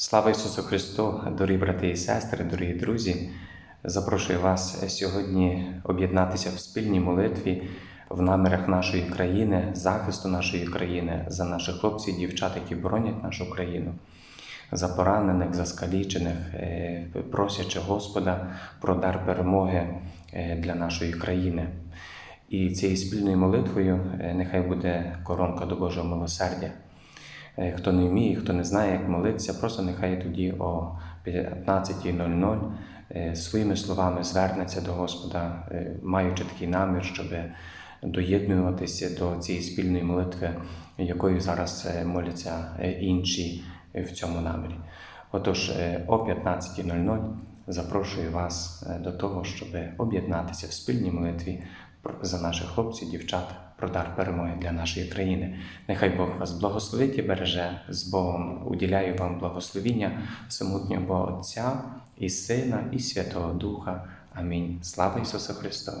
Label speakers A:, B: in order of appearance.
A: Слава Ісусу Христу, дорогі брати і сестри, дорогі друзі. Запрошую вас сьогодні об'єднатися в спільній молитві в намірах нашої країни, захисту нашої країни, за наших хлопців і дівчат, які боронять нашу країну, за поранених, за скалічених, е, просячи Господа про дар перемоги е, для нашої країни. І цією спільною молитвою е, нехай буде коронка до Божого милосердя. Е, Хто не вміє, хто не знає, як молитися, просто нехай тоді о 15.00 е, своїми словами звернеться до Господа, е, маючи такий намір, щоб доєднуватися до цієї спільної молитви, якою зараз моляться інші в цьому намірі. Отож, о 15.00 запрошую вас е, до того, щоб об'єднатися в спільній молитві за наших хлопців, дівчат, про дар перемоги для нашої країни. Нехай Бог вас благословить і береже з Богом. Уділяю вам благословіння самотнього Отця і Сина, і Святого Духа. Амінь. Слава Ісусу Христу!